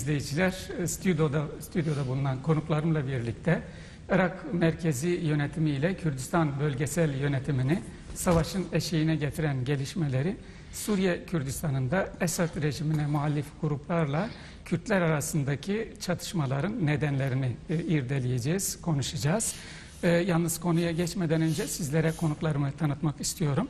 izleyiciler, e, stüdyoda, stüdyoda bulunan konuklarımla birlikte Irak merkezi yönetimi ile Kürdistan bölgesel yönetimini savaşın eşiğine getiren gelişmeleri Suriye Kürdistan'ında Esad rejimine muhalif gruplarla Kürtler arasındaki çatışmaların nedenlerini e, irdeleyeceğiz, konuşacağız. E, yalnız konuya geçmeden önce sizlere konuklarımı tanıtmak istiyorum.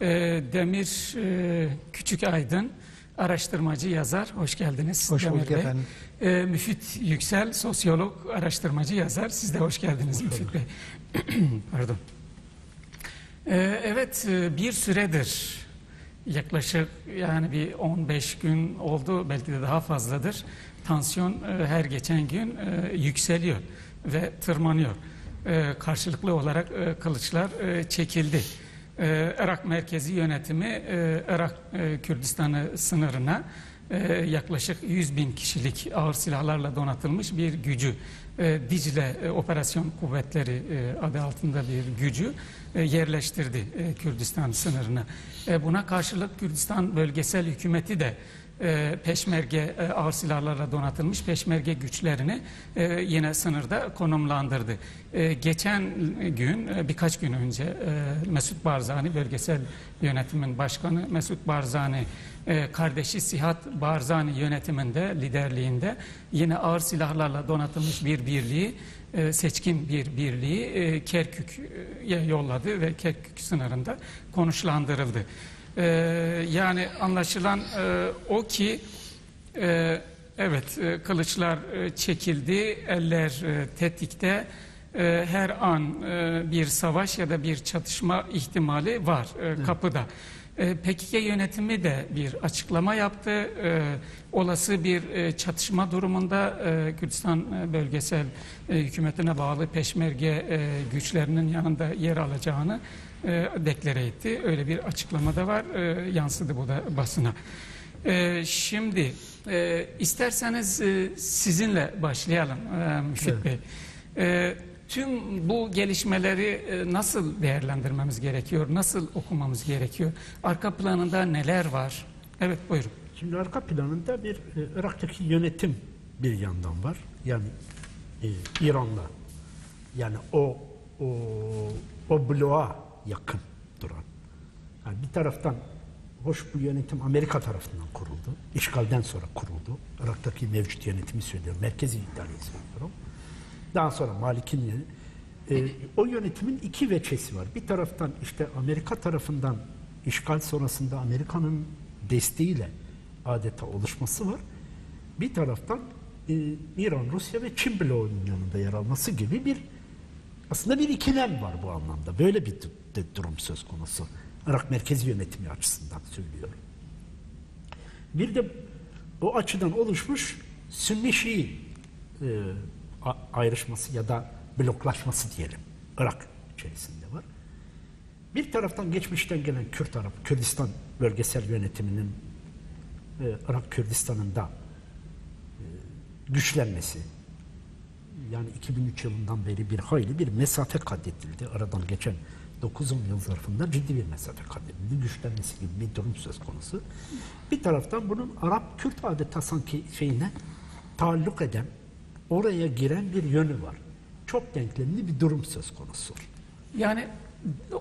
E, Demir e, Küçük Aydın, araştırmacı yazar. Hoş geldiniz. Hoş Demir bulduk Bey. efendim. E, Müfit Yüksel, sosyolog, araştırmacı yazar. Siz de hoş geldiniz Müfit Bey. Pardon. E, evet, bir süredir yaklaşık yani bir 15 gün oldu belki de daha fazladır. Tansiyon e, her geçen gün e, yükseliyor ve tırmanıyor. E, karşılıklı olarak e, kılıçlar e, çekildi. E, Irak merkezi yönetimi e, Irak e, Kürdistan'ı sınırına e, yaklaşık 100 bin kişilik ağır silahlarla donatılmış bir gücü Dicle Operasyon Kuvvetleri adı altında bir gücü yerleştirdi Kürdistan sınırına. Buna karşılık Kürdistan bölgesel hükümeti de e, peşmerge e, ağır silahlarla donatılmış peşmerge güçlerini e, yine sınırda konumlandırdı. E, geçen gün birkaç gün önce Mesut Barzani bölgesel yönetimin başkanı Mesut Barzani kardeşi Sihat Barzani yönetiminde liderliğinde yine ağır silahlarla donatılmış bir birliği seçkin bir birliği e, Kerkük'e yolladı ve Kerkük sınırında konuşlandırıldı. Ee, yani anlaşılan e, o ki e, evet e, kılıçlar e, çekildi, eller e, tetikte. E, her an e, bir savaş ya da bir çatışma ihtimali var e, kapıda. E, PKK yönetimi de bir açıklama yaptı. E, olası bir e, çatışma durumunda e, Kürdistan e, bölgesel e, hükümetine bağlı peşmerge e, güçlerinin yanında yer alacağını e, deklare etti. Öyle bir açıklamada var. E, yansıdı bu da basına. E, şimdi e, isterseniz e, sizinle başlayalım e, Müfit Evet. Bey. E, tüm bu gelişmeleri e, nasıl değerlendirmemiz gerekiyor? Nasıl okumamız gerekiyor? Arka planında neler var? Evet buyurun. Şimdi arka planında bir e, Irak'taki yönetim bir yandan var. Yani e, İran'la yani o o o bloğa yakın duran. Yani bir taraftan hoş bu yönetim Amerika tarafından kuruldu. İşgalden sonra kuruldu. Irak'taki mevcut yönetimi söylüyorum. Merkezi idareyi söylüyorum. Daha sonra Malik'in yönü- e, o yönetimin iki veçesi var. Bir taraftan işte Amerika tarafından işgal sonrasında Amerika'nın desteğiyle adeta oluşması var. Bir taraftan e, İran, Rusya ve Çin bloğunun yanında yer alması gibi bir aslında bir ikilem var bu anlamda. Böyle bir durum söz konusu. Irak merkezi yönetimi açısından söylüyorum. Bir de o açıdan oluşmuş Sünni Şii e, ayrışması ya da bloklaşması diyelim. Irak içerisinde var. Bir taraftan geçmişten gelen Kürt Arap, Kürdistan bölgesel yönetiminin e, Irak Kürdistan'ında e, güçlenmesi, yani 2003 yılından beri bir hayli bir mesafe kat. Aradan geçen 9-10 yıl zarfında ciddi bir mesafe kat. Güçlenmesi gibi bir durum söz konusu. Bir taraftan bunun Arap-Kürt adeta sanki şeyine taalluk eden, oraya giren bir yönü var. Çok denklemli bir durum söz konusu. Yani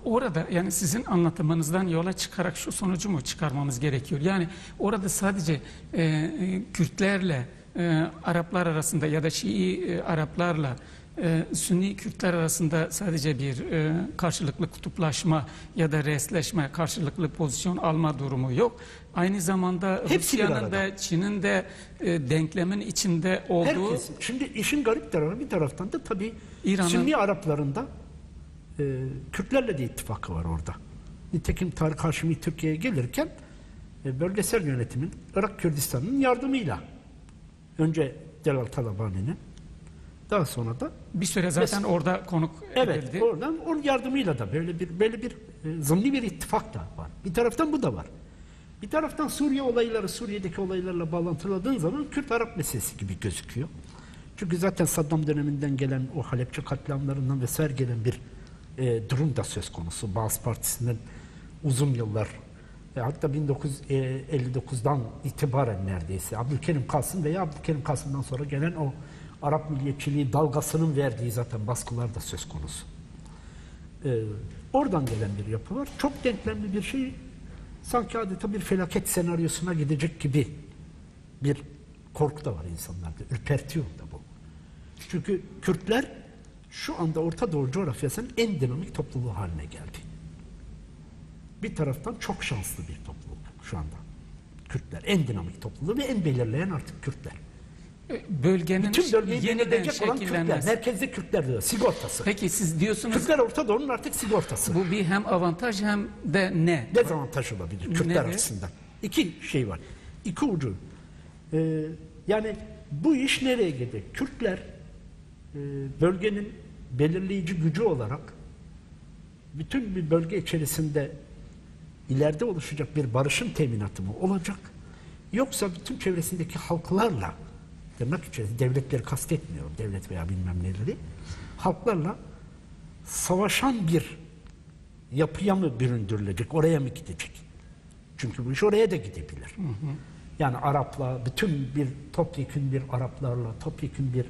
orada yani sizin anlatımınızdan yola çıkarak şu sonucu mu çıkarmamız gerekiyor? Yani orada sadece e, e, Kürtlerle e, Araplar arasında ya da Şii e, Araplarla e, Sünni Kürtler arasında sadece bir e, karşılıklı kutuplaşma ya da resleşme, karşılıklı pozisyon alma durumu yok. Aynı zamanda Hepsi bir Rusya'nın arada. da Çin'in de e, denklemin içinde olduğu Herkes. Şimdi işin garip tarafı bir taraftan da tabii İran'ın- Sünni Araplarında e, Kürtlerle de ittifakı var orada. Nitekim Tarık Haşimi Türkiye'ye gelirken e, bölgesel yönetimin Irak Kürdistan'ın yardımıyla önce Celal Talabani'nin daha sonra da bir süre zaten Mesela- orada konuk evet edildi. oradan onun yardımıyla da böyle bir böyle bir e, zımni bir ittifak da var. Bir taraftan bu da var. Bir taraftan Suriye olayları, Suriye'deki olaylarla bağlantıladığın zaman Kürt Arap meselesi gibi gözüküyor. Çünkü zaten Saddam döneminden gelen o Halepçe katliamlarından vesaire gelen bir e, durum da söz konusu. Bazı Partisi'nin uzun yıllar E, hatta 1959'dan itibaren neredeyse Abdülkerim Kasım veya Abdülkerim Kasım'dan sonra gelen o Arap milliyetçiliği dalgasının verdiği zaten baskılar da söz konusu. E, oradan gelen bir yapı var. Çok denklemli bir şey. Sanki adeta bir felaket senaryosuna gidecek gibi bir korku da var insanlarda. Ürpertiyor da bu. Çünkü Kürtler şu anda Orta Doğu coğrafyasının en dinamik topluluğu haline geldi. Bir taraftan çok şanslı bir topluluk şu anda. Kürtler en dinamik topluluğu ve en belirleyen artık Kürtler. Bölgenin Bütün bölgeyi yeniden olan Kürtler. şekillenmesi. Merkezde Kürtler diyor. Sigortası. Peki siz diyorsunuz Kürtler Orta Doğu'nun artık sigortası. bu bir hem avantaj hem de ne? dezavantaj olabilir Kürtler Nedir? açısından. İki şey var. İki ucu. Ee, yani bu iş nereye gidecek? Kürtler e, bölgenin belirleyici gücü olarak bütün bir bölge içerisinde ileride oluşacak bir barışın teminatı mı olacak? Yoksa bütün çevresindeki halklarla tırnak içerisinde devletleri kastetmiyorum devlet veya bilmem neleri halklarla savaşan bir yapıya mı büründürülecek, oraya mı gidecek? Çünkü bu iş oraya da gidebilir. Yani Arapla, bütün bir topyekün bir Araplarla, topyekün bir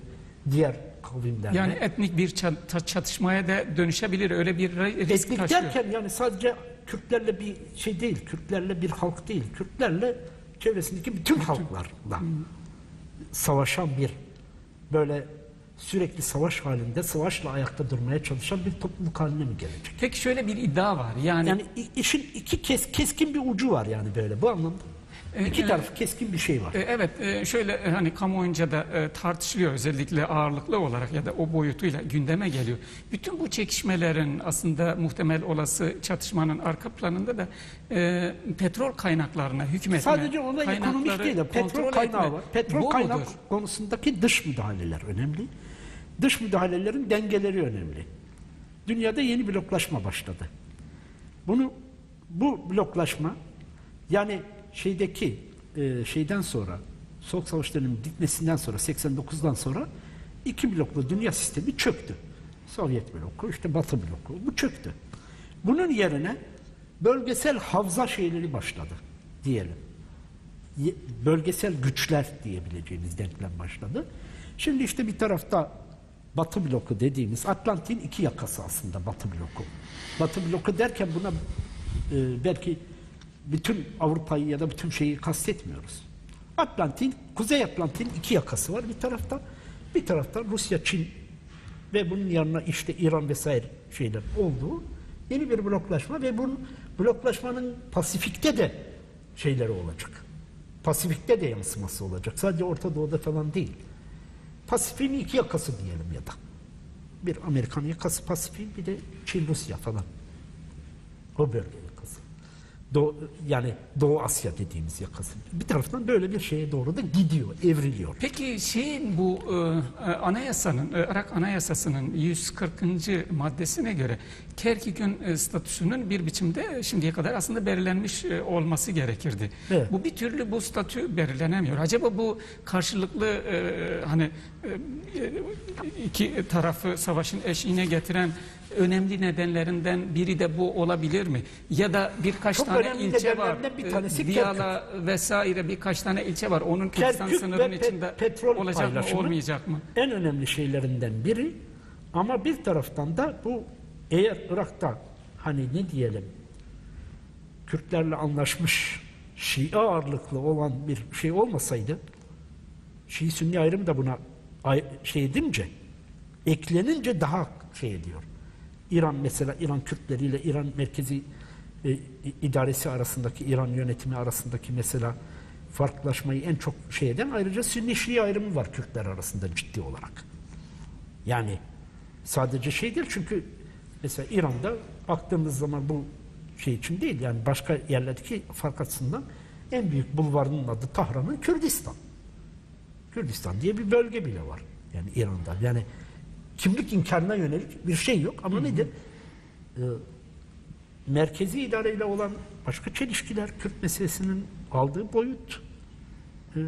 diğer kavimlerle. Yani etnik bir çat- çatışmaya da dönüşebilir. Öyle bir ri- risk Etnik taşıyor. derken yani sadece Kürtlerle bir şey değil, Kürtlerle bir halk değil, Kürtlerle çevresindeki bütün halklarla savaşan bir böyle sürekli savaş halinde, savaşla ayakta durmaya çalışan bir topluluk haline mi gelecek? Peki şöyle bir iddia var. Yani, Yani işin iki kes, keskin bir ucu var yani böyle bu anlamda. E, İki e, tarafı keskin bir şey var. e, evet e, şöyle e, hani kamuoyunca da e, tartışılıyor özellikle ağırlıklı olarak ya da o boyutuyla gündeme geliyor. Bütün bu çekişmelerin aslında muhtemel olası çatışmanın arka planında da e, petrol kaynaklarına hükmetme. Sadece ona ekonomik değil de petrol kaynağı etme. var. Petrol Bu kaynak mudur? konusundaki dış müdahaleler önemli. Dış müdahalelerin dengeleri önemli. Dünyada yeni bloklaşma başladı. Bunu bu bloklaşma yani şeydeki e, şeyden sonra Soğuk Savaş dönemi bitmesinden sonra 89'dan sonra iki bloklu dünya sistemi çöktü. Sovyet bloku, işte Batı bloku bu çöktü. Bunun yerine bölgesel havza şeyleri başladı diyelim. Ye- Bölgesel güçler diyebileceğimiz denklem başladı. Şimdi işte bir tarafta Batı bloku dediğimiz Atlantik'in iki yakası aslında Batı bloku. Batı bloku derken buna e, belki bütün Avrupa'yı ya da bütün şeyi kastetmiyoruz. Atlantik'in, Kuzey Atlantik'in iki yakası var bir tarafta. Bir tarafta Rusya, Çin ve bunun yanına işte İran vesaire şeyler olduğu yeni bir bloklaşma ve bunun bloklaşmanın Pasifik'te de şeyleri olacak. Pasifik'te de yansıması olacak. Sadece Orta Doğu'da falan değil. Pasifik'in iki yakası diyelim ya da. Bir Amerikan yakası Pasifik bir de Çin Rusya falan. O bölge. Doğu, yani Doğu Asya dediğimiz yakası. Bir taraftan böyle bir şeye doğru da gidiyor, evriliyor. Peki şeyin bu e, e, anayasanın, e, Irak Anayasası'nın 140. maddesine göre Kerkük'ün e, statüsünün bir biçimde şimdiye kadar aslında belirlenmiş e, olması gerekirdi. Evet. Bu bir türlü bu statü belirlenemiyor. Acaba bu karşılıklı e, hani e, iki tarafı savaşın eşiğine getiren önemli nedenlerinden biri de bu olabilir mi? Ya da birkaç Çok tane önemli ilçe var. bir E, tanesi Diyala vesaire birkaç tane ilçe var. Onun Kürdistan Kerkük sınırının pe- içinde petrol olacak mı olmayacak mı? En önemli şeylerinden biri ama bir taraftan da bu eğer Irak'ta hani ne diyelim Kürtlerle anlaşmış Şii ağırlıklı olan bir şey olmasaydı Şii Sünni ayrım da buna şey edince eklenince daha şey ediyor. İran mesela İran Kürtleriyle İran merkezi e, idaresi arasındaki İran yönetimi arasındaki mesela farklılaşmayı en çok şey eden ayrıca Sünni Şii ayrımı var Kürtler arasında ciddi olarak. Yani sadece şey değil çünkü mesela İran'da baktığımız zaman bu şey için değil yani başka yerlerdeki fark açısından en büyük bulvarının adı Tahran'ın Kürdistan. Kürdistan diye bir bölge bile var. Yani İran'da. Yani kimlik inkarına yönelik bir şey yok ama nedir? Ee, merkezi idareyle olan başka çelişkiler, Kürt meselesinin aldığı boyut, ee,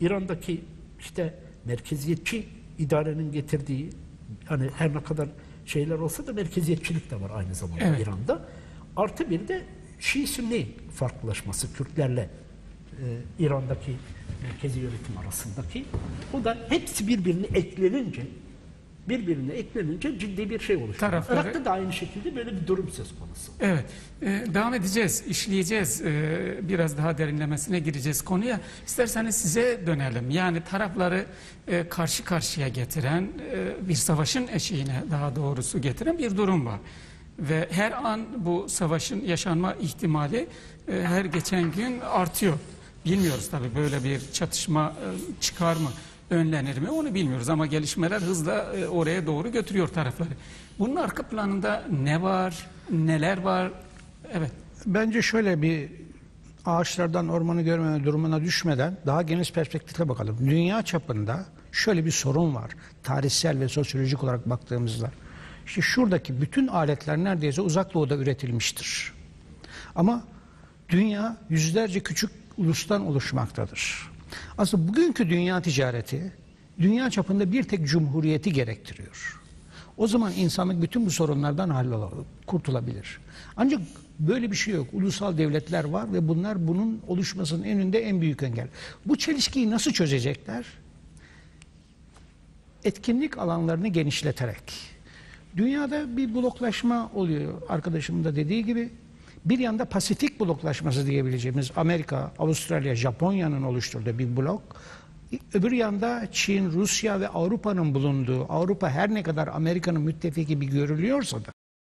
İran'daki işte merkeziyetçi idarenin getirdiği hani her ne kadar şeyler olsa da merkeziyetçilik de var aynı zamanda Evet. İran'da. Artı bir de Şii-Sünni farklılaşması Kürtlerle e, İran'daki merkezi yönetim arasındaki o da hepsi birbirine eklenince birbirine eklenince ciddi bir şey oluşuyor. Tarafları- Irak'ta da aynı şekilde böyle bir durum söz konusu. Evet, e, devam edeceğiz, işleyeceğiz, e, biraz daha derinlemesine gireceğiz konuya. İsterseniz size dönelim. Yani tarafları e, karşı karşıya getiren, e, bir savaşın eşiğine daha doğrusu getiren bir durum var. Ve her an bu savaşın yaşanma ihtimali e, her geçen gün artıyor. Bilmiyoruz tabii böyle bir çatışma e, çıkar mı, önlenir mi onu bilmiyoruz ama gelişmeler hızla e, oraya doğru götürüyor tarafları. Bunun arka planında ne var, neler var? Evet. Bence şöyle bir ağaçlardan ormanı görmeme durumuna düşmeden daha geniş perspektifle bakalım. Dünya çapında şöyle bir sorun var. Tarihsel ve sosyolojik olarak baktığımızda. İşte şuradaki bütün aletler neredeyse uzak doğuda üretilmiştir. Ama dünya yüzlerce küçük ulustan oluşmaktadır. Aslında bugünkü dünya ticareti dünya çapında bir tek cumhuriyeti gerektiriyor. O zaman insanlık bütün bu sorunlardan hallolur, kurtulabilir. Ancak böyle bir şey yok. Ulusal devletler var ve bunlar bunun oluşmasının önünde en büyük engel. Bu çelişkiyi nasıl çözecekler? Etkinlik alanlarını genişleterek. Dünyada bir bloklaşma oluyor arkadaşımın da dediği gibi. Bir yanda Pasifik bloklaşması diyebileceğimiz Amerika, Avustralya, Japonya'nın oluşturduğu bir blok. Öbür yanda Çin, Rusya ve Avrupa'nın bulunduğu, Avrupa her ne kadar Amerika'nın müttefiki gibi görülüyorsa da